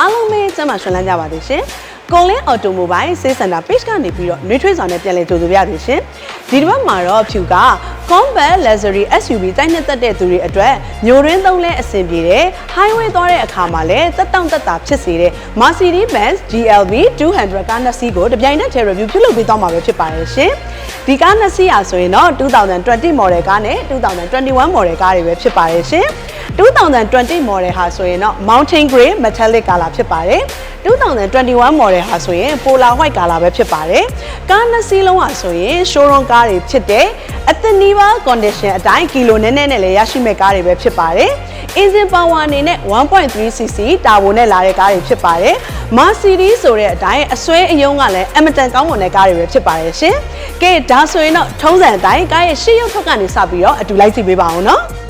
အားလုံးပဲကျမ်းမာရှင်လန်းကြပါသေးရှင်ကွန်လင်းအော်တိုမိုဘိုင်းစေးစင်တာ page ကနေပြီးတော့နှွေးထွေးဆောင်နဲ့ပြန်လည်ကြိုဆိုပါရစေရှင်ဒီတစ်ပတ်မှာတော့ဖြူက combat luxury SUV တိုက်နှစ်သက်တဲ့သူတွေအတွက်မျိုးရင်းသုံးလဲအဆင်ပြေတဲ့ highway သွားတဲ့အခါမှာလည်းတက်တောင့်တက်တာဖြစ်စေတဲ့ Mercedes-Benz GLB 200ကားနှစ်စီးကိုတပြိုင်နက်တည်း review ပြုလုပ်ပေးသွားမှာပဲဖြစ်ပါတယ်ရှင်ဒီကားနှစ်စီးอ่ะဆိုရင်တော့2020 model ကားနဲ့2021 model ကားတွေပဲဖြစ်ပါတယ်ရှင် 2020 model ဟာဆိုရင်တော့ Mountain Grey Metallic Color ဖြစ်ပါတယ်2021 model ဟာဆိုရင် Polar White Color ပဲဖြစ်ပါတယ်ကားနှစ်စီးလုံးဟာဆိုရင် showroom ကားတွေဖြစ်တဲ့အသနီးပါ condition အတိုင်းကီလိုနည်းနည်းနဲ့လည်းရရှိမဲ့ကားတွေပဲဖြစ်ပါတယ် engine power အနေနဲ့ 1.3cc တာဘိုနဲ့လာတဲ့ကားတွေဖြစ်ပါတယ် Mercedes ဆိုတဲ့အတိုင်းအစွဲအယုံကလည်းအမတန်ကောင်းမွန်တဲ့ကားတွေပဲဖြစ်ပါတယ်ရှင်ကဲဒါဆိုရင်တော့ထုံးစံအတိုင်းကားရဲ့ရှေ့ရုပ်ထွက်ကနေစပြီးတော့အတူလိုက်ကြည့်ပေးပါအောင်နော်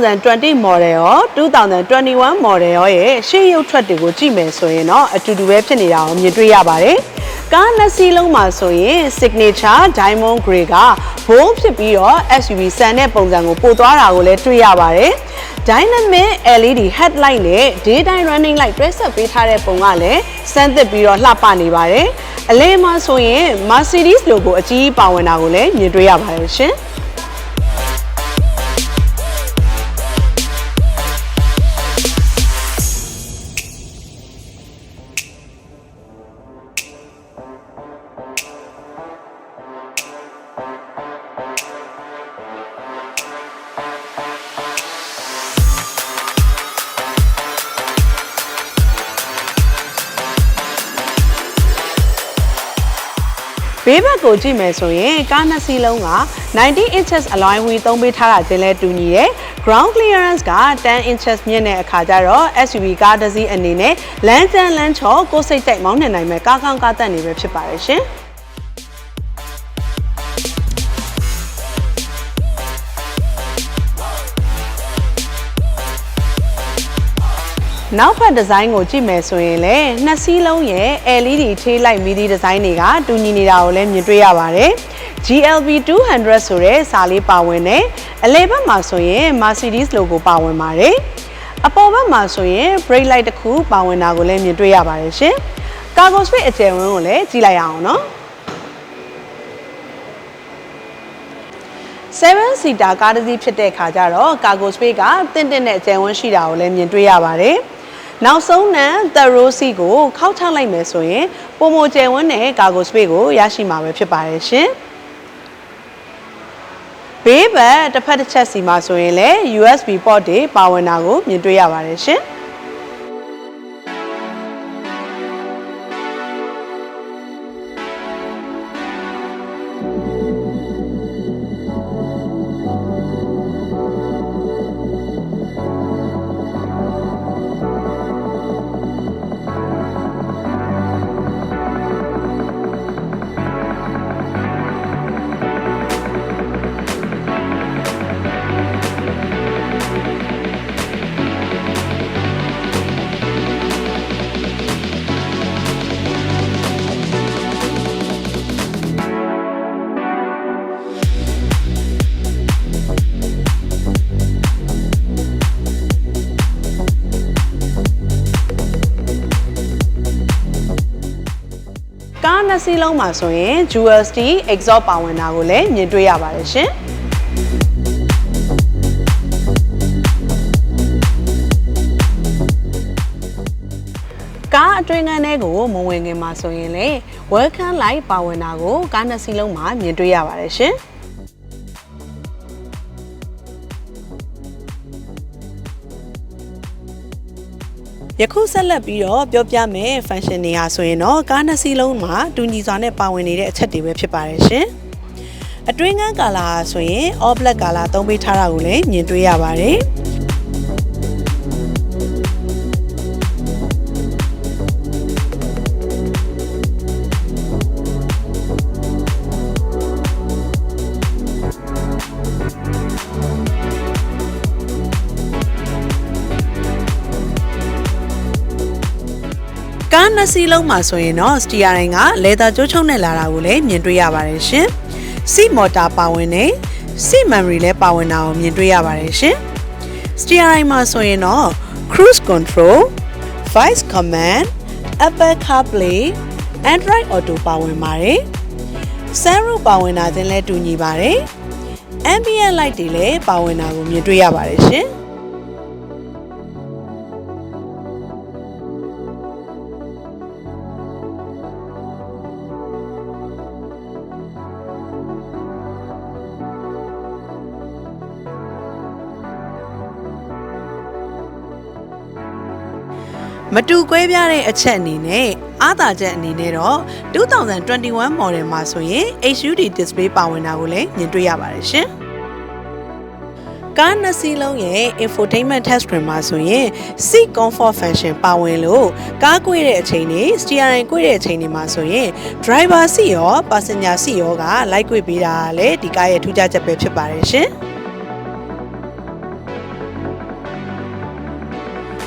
2020 model ရော2021 model ရောရဲ့ရှေ့ရုပ်ထွက်တွေကိုကြည့်မယ်ဆိုရင်တော့အတူတူပဲဖြစ်နေတာကိုမြင်တွေ့ရပါတယ်။ကားနှစ်စီးလုံးမှာဆိုရင် signature diamond gray ကဘိုးဖြစ်ပြီးတော့ SUV ဆန်တဲ့ပုံစံကိုပို့သွားတာကိုလည်းတွေ့ရပါတယ်။ dynamic LED headlight နဲ့ daytime running light တွဲဆက်ပေးထားတဲ့ပုံကလည်းစမ်းသစ်ပြီးတော့လှပနေပါတယ်။အလဲမှာဆိုရင် Mercedes logo အကြီးပါဝင်တာကိုလည်းမြင်တွေ့ရပါတယ်ရှင်။ ဘေးဘက်ကိုကြည့်မယ်ဆိုရင်ကားနှစ်စီးလုံးက90 inches alloy wheel သုံးပေးထားတာချင်းလဲတူညီရဲ့ ground clearance က10 inches မြင့်တဲ့အခါကျတော့ SUV ကားတစ်စီးအနေနဲ့လမ်းကျန်းလမ်းချော်ကိုယ်စိတ်တိုက်မောင်းနှင်နိုင်မဲ့ကားကောင်းကားတက်နေပဲဖြစ်ပါတယ်ရှင်။ နောက်ဖက်ဒီဇိုင်းကိုကြည့်မယ်ဆိုရင်လည်းနှစ်စီးလုံးရဲ့ LED ထေးလိုက်မီဒီဒီဇိုင်းတွေကတူညီနေတာကိုလည်းမြင်တွေ့ရပါတယ်။ GLB 200ဆိုတဲ့စာလေးပါဝင်တယ်။အလဲဘက်မှာဆိုရင် Mercedes logo ပါဝင်ပါတယ်။အပေါ်ဘက်မှာဆိုရင် brake light တစ်ခုပါဝင်တာကိုလည်းမြင်တွေ့ရပါတယ်ရှင်။ Cargo space အကျယ်ဝန်းကိုလည်းကြည့်လိုက်ရအောင်နော်။7 seater ကားတစ်စီးဖြစ်တဲ့ခါကျတော့ cargo space ကတင့်တင့်နဲ့အကျယ်ဝန်းရှိတာကိုလည်းမြင်တွေ့ရပါတယ်။ နောက်ဆုံးနံ the row seat ကိုခောက်ချလိုက်မယ်ဆိုရင်ပုံမကျယ်ဝန်းတဲ့ cargo space ကိုရရှိမှာပဲဖြစ်ပါတယ်ရှင်။ဘေးဘက်တစ်ဖက်တစ်ချက်စီမှာဆိုရင်လည်း USB port တွေပါဝင်တာကိုမြင်တွေ့ရပါတယ်ရှင်။ နှစ်စီးလုံးမှာဆိုရင် Dual Steel exhaust ပါဝင်တာကိုလည်းမြင်တွေ့ရပါတယ်ရှင်ကားအတွင်းခန်းထဲကိုမဝင်ခင်မှာဆိုရင်လေ welcome light ပါဝင်တာကိုကားနှစ်စီးလုံးမှာမြင်တွေ့ရပါတယ်ရှင်။ ယခုဆက်လက်ပြီးတော့ပြောပြမယ် function တွေဟာဆိုရင်တော့ကားနှစ်စီးလုံးမှာတူညီစွာနဲ့ပါဝင်နေတဲ့အချက်တွေပဲဖြစ်ပါတယ်ရှင်။အတွင်းကန်းကာလာဟာဆိုရင် all black ကာလာသုံးပေးထားတာကိုလည်းမြင်တွေ့ရပါတယ်။ ကားနှစ်စီးလုံးမှာဆိုရင်တော့စတီယာရင်ကလေသာကြိုးချုံနဲ့လာတာကိုလည်းမြင်တွေ့ရပါတယ်ရှင်။စီမော်တာပါဝင်နေစီမမ်မရီလည်းပါဝင်တာကိုမြင်တွေ့ရပါတယ်ရှင်။ steering မှာဆိုရင်တော့ cruise control, voice command, Apple CarPlay, Android Auto ပါဝင်ပါတယ်။ sunroof ပါဝင်တာချင်းလည်းတူညီပါတယ်။ ambient light တွေလည်းပါဝင်တာကိုမြင်တွေ့ရပါတယ်ရှင်။ မတူကွဲပြားတဲ့အချက်အနေနဲ့အားသာချက်အနေနဲ့တော့2021 model မှာဆိုရင် HUD display ပါဝင်တာကိုလည်းမြင်တွေ့ရပါတယ်ရှင်။ကားနှစ်စီးလုံးရဲ့ infotainment touch screen မှာဆိုရင် seat comfort function ပါဝင်လို့ကားကွေးတဲ့အချိန်နဲ့ steering ကွေးတဲ့အချိန်တွေမှာဆိုရင် driver seat ရော passenger seat ရောကလိုက်ကွေးပေးတာလည်းဒီကားရဲ့ထူးခြားချက်ပဲဖြစ်ပါတယ်ရှင်။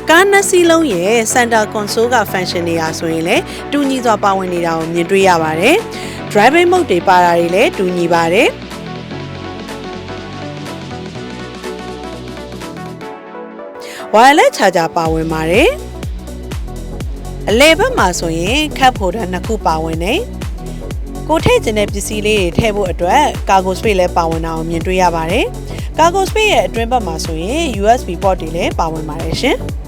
ကားနှစ်စီးလုံးရဲ့ center console က function တွေဟာဆိုရင်လည်းတူညီစွာပါဝင်နေတာကိုမြင်တွေ့ရပါတယ်။ driving mode တွေပါတာတွေလည်းတူညီပါတယ်။ wireless charger ပါဝင်ပါတယ်။အလဲဘက်မှာဆိုရင် cup holder နှစ်ခုပါဝင်နေ။ကိုထည့်ခြင်းတဲ့ပစ္စည်းလေးတွေထည့်ဖို့အတွက် cargo space လည်းပါဝင်တာကိုမြင်တွေ့ရပါတယ်။ cargo space ရဲ့အတွင်းဘက်မှာဆိုရင် USB port တွေလည်းပါဝင်ပါတယ်ရှင်။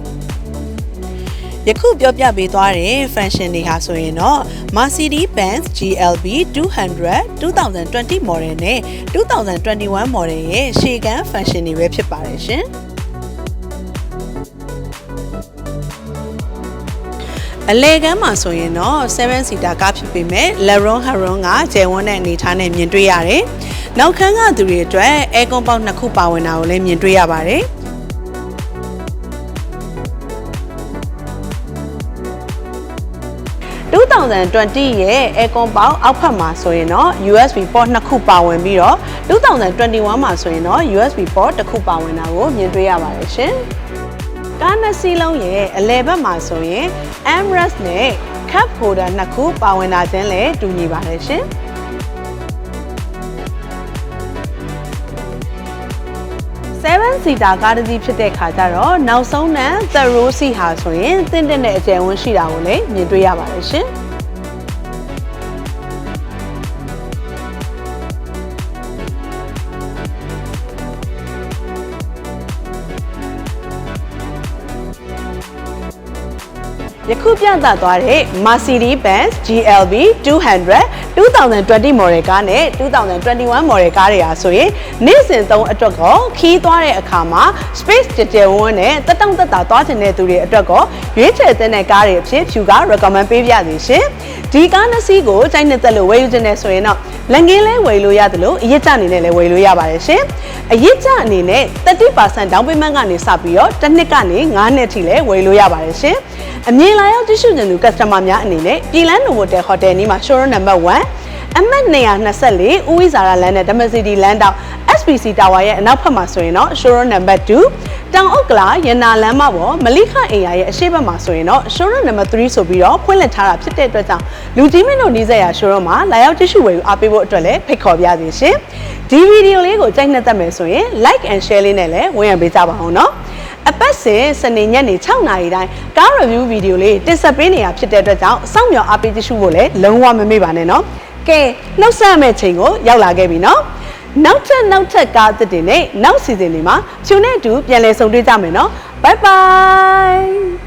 ယခုပြောပြပေးသွားတဲ့ function တွေဟာဆိုရင်တော့ Mercedes-Benz GLB 200 2020 model နဲ့2021 model ရဲ့ရှေ့ကန်း function တွေပဲဖြစ်ပါတယ်ရှင်။အလေကမ်းမှာဆိုရင်တော့7 seater ကားဖြစ်ပေမဲ့ Leron Haron ကကျယ်ဝန်းတဲ့အနေအထားနဲ့မြင်တွေ့ရတယ်။နောက်ခန်းကသူတွေအတွက် air ပေါက်နှစ်ခုပါဝင်တာကိုလည်းမြင်တွေ့ရပါတယ်။ 2020ရဲ့ Aircon ပေါက်အောက်ဖက်မှာဆိုရင်တော့ USB port နှစ်ခုပါဝင်ပြီးတော့2021မှာဆိုရင်တော့ USB port တစ်ခုပါဝင်တာကိုမြင်တွေ့ရပါတယ်ရှင်။ကားနှစ်စီးလုံးရဲ့အလယ်ဘက်မှာဆိုရင် armrest နဲ့ cup holder နှစ်ခုပါဝင်တာချင်းလည်းတူညီပါတယ်ရှင်။7 seater ကားတစ်စီးဖြစ်တဲ့ခါကျတော့နောက်ဆုံးနံ the row seat ဟာဆိုရင်တင့်တင့်တဲ့အကျယ်ဝန်းရှိတာကိုလည်းမြင်တွေ့ရပါတယ်ရှင်။ ယခုပြသသွားတဲ့ Mercedes-Benz GLB 200 2020 model ကားနဲ့2021 model ကားတွေဟာဆိုရင်နေ့စဉ်သုံးအတွက်ကောခီးသွားတဲ့အခါမှာ space ကြကြဝန်းနဲ့တက်တောင့်တက်တာသွားချင်တဲ့သူတွေအတွက်ကောရွေးချယ်တဲ့ကားတွေအဖြစ်ဖြူက recommend ပေးပြစီရှင်ဒီကားနှစ်စီးကိုကြိုက်နှစ်သက်လို့ဝယ်ယူခြင်းနဲ့ဆိုရင်တော့လန်ကင်းလဲဝယ်လို့ရတယ်လို့အရစ်ကျအနေနဲ့လည်းဝယ်လို့ရပါတယ်ရှင်အရစ်ကျအနေနဲ့30% down payment ကနေစပြီးတော့တစ်နှစ်ကနေ9နှစ်ထိလည်းဝယ်လို့ရပါတယ်ရှင် အမြင်လာရောက်ကြည့်ရှုနေသူ customer များအနေနဲ့ပြည်လန်းနိုဗိုတယ်ဟိုတယ်နီးမှာ showroom number 1အမှတ်224ဦးဝိဇာရလမ်းနဲ့ဓမ္မစီတီလမ်းတောင် SPC Tower ရဲ့အနောက်ဘက်မှာဆိုရင်တော့ showroom number 2တောင်ဥက္ကလာရနာလမ်းမပေါ်မလိခအိမ်ယာရဲ့အရှိတ်ဘက်မှာဆိုရင်တော့ showroom number 3ဆိုပြီးတော့ဖွင့်လှစ်ထားတာဖြစ်တဲ့အတွက်ကြောင့်လူကြီးမင်းတို့နီးစပ်ရာ showroom မှာလာရောက်ကြည့်ရှုဝယ်ယူအားပေးဖို့အတွက်လည်းဖိတ်ခေါ်ပြပါရှင်ဒီဗီဒီယိုလေးကိုကြိုက်နှစ်သက်မယ်ဆိုရင် like and share လေးနဲ့လည်းဝင်ရပေးကြပါအောင်နော် အပတ်စဉ်စနေညနေ6နာရီတိုင်းကား review ဗီဒီယိုလေးတင်ဆက်ပေးနေတာဖြစ်တဲ့အတွက်ကြောင့်စောင့်မျှော်အားပေးကြည့်ရှုဖို့လည်းလုံးဝမမေ့ပါနဲ့နော်ကဲနှုတ်ဆက်မဲ့ချိန်ကိုရောက်လာခဲ့ပြီနော်နောက်ထပ်နောက်ထပ်ကားအသစ်တွေနဲ့နောက်စီစဉ်တွေမှာဖြူနဲ့အတူပြန်လည်ဆုံတွေ့ကြမယ်နော်ဘိုင်ဘိုင်